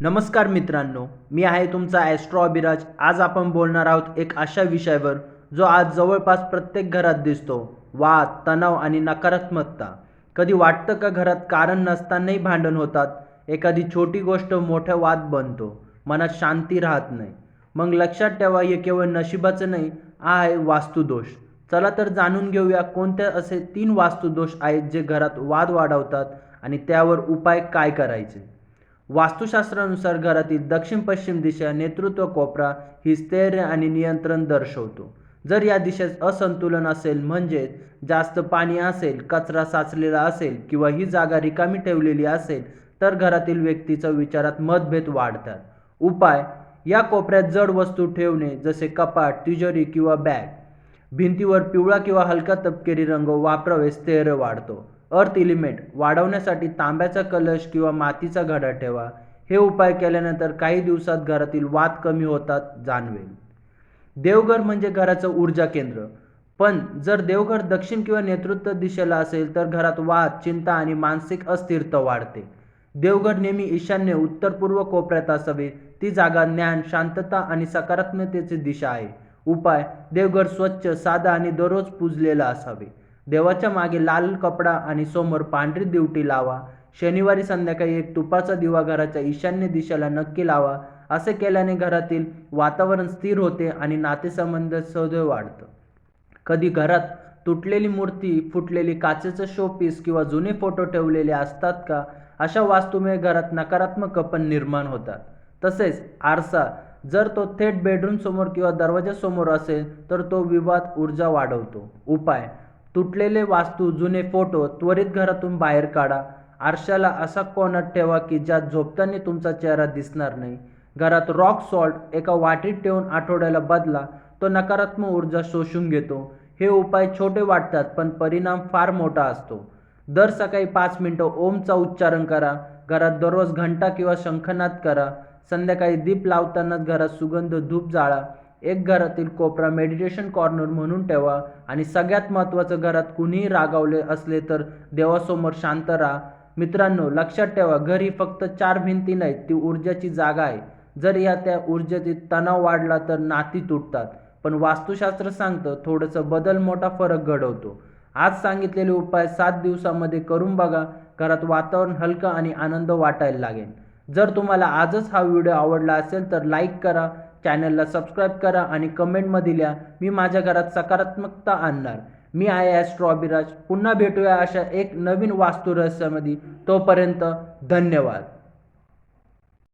नमस्कार मित्रांनो मी आहे तुमचा ॲस्ट्रो अभिराज. आज आपण बोलणार आहोत एक अशा विषयावर जो आज जवळपास प्रत्येक घरात दिसतो. वाद तणाव आणि नकारात्मकता. कधी वाटतं का घरात कारण नसतानाही भांडण होतात? एखादी छोटी गोष्ट मोठा वाद बनतो. मनात शांती राहत नाही. मग लक्षात ठेवा हे केवळ नशिबाचं नाही हा आहे वास्तुदोष. चला तर जाणून घेऊया कोणते असे तीन वास्तुदोष आहेत जे घरात वाद वाढवतात आणि त्यावर उपाय काय करायचे. वास्तुशास्त्रानुसार घरातील दक्षिण पश्चिम दिशा नेतृत्व कोपरा ही स्थैर्य आणि नियंत्रण दर्शवतो. जर या दिशेत असंतुलन असेल म्हणजेच जास्त पाणी असेल कचरा साचलेला असेल किंवा ही जागा रिकामी ठेवलेली असेल तर घरातील व्यक्तीचा विचारात मतभेद वाढतात. उपाय या कोपऱ्यात जड वस्तू ठेवणे जसे कपाट तिजोरी किंवा बॅग. भिंतीवर पिवळा किंवा हलका तपकिरी रंग वापरावे स्थैर्य वाढतो. अर्थ इलिमेंट वाढवण्यासाठी तांब्याचा कलश किंवा मातीचा घडा ठेवा. हे उपाय केल्यानंतर काही दिवसात घरातील वाद कमी होतात जाणवेल. देवघर म्हणजे घराचं ऊर्जा केंद्र. पण जर देवघर दक्षिण किंवा नेतृत्व दिशेला असेल तर घरात वाद चिंता आणि मानसिक अस्थिरता वाढते. देवघर नेहमी ईशान्य उत्तर पूर्व कोपऱ्यात असावे. ती जागा ज्ञान शांतता आणि सकारात्मकतेची दिशा आहे. उपाय देवघर स्वच्छ साधा आणि दररोज पुजलेला असावे. देवाच्या मागे लाल कपडा आणि समोर पांढरी दिवटी लावा. शनिवारी संध्याकाळी एक तुपाचा दिवा घराच्या ईशान्य दिशेला नक्की लावा. असे केल्याने घरातील वातावरण स्थिर होते आणि नातेसंबंध सदैव वाढतं. कधी घरात तुटलेली मूर्ती फुटलेली काचेचं शोपीस किंवा जुने फोटो ठेवलेले असतात का? अशा वास्तूमुळे घरात नकारात्मक कपन निर्माण होतात. तसेच आरसा जर तो थेट बेडरूमसमोर किंवा दरवाजासमोर असेल तर तो विवाद ऊर्जा वाढवतो. उपाय तुटलेले वास्तू जुने फोटो त्वरित घरातून बाहेर काढा. आरशाला असा कोनात ठेवा की ज्यात झोपताना तुमचा चेहरा दिसणार नाही. घरात रॉक सॉल्ट एका वाटीत ठेवून आठवड्याला बदला तो नकारात्मक ऊर्जा शोषून घेतो. हे उपाय छोटे वाटतात पण परिणाम फार मोठा असतो. दर सकाळी पाच मिनटं ओमचा उच्चारण करा. घरात दररोज घंटा किंवा शंखनाद करा. संध्याकाळी दीप लावतानाच घरात सुगंध धूप जाळा. एक घरातील कोपरा मेडिटेशन कॉर्नर म्हणून ठेवा आणि सगळ्यात महत्त्वाचं घरात कुणीही रागावले असले तर देवासमोर शांत राहा. मित्रांनो लक्षात ठेवा घर ही फक्त चार भिंती नाहीत ती ऊर्जाची जागा आहे. जर या त्या ऊर्जेतील तणाव वाढला तर नाती तुटतात. पण वास्तुशास्त्र सांगतं थोडंसं बदल मोठा फरक घडवतो. आज सांगितलेले उपाय सात दिवसामध्ये करून बघा. घरात वातावरण हलकं आणि आनंद वाटायला लागेल. जर तुम्हाला आजच हा व्हिडिओ आवडला असेल तर लाईक करा. चॅनलला सबस्क्राईब करा आणि कमेंटमध्ये लिहा मी माझ्या घरात सकारात्मकता आणणार. मी आहे ॲस्ट्रो अभिराज पुन्हा भेटूया अशा एक नवीन वास्तुरहस्यामध्ये तोपर्यंत धन्यवाद.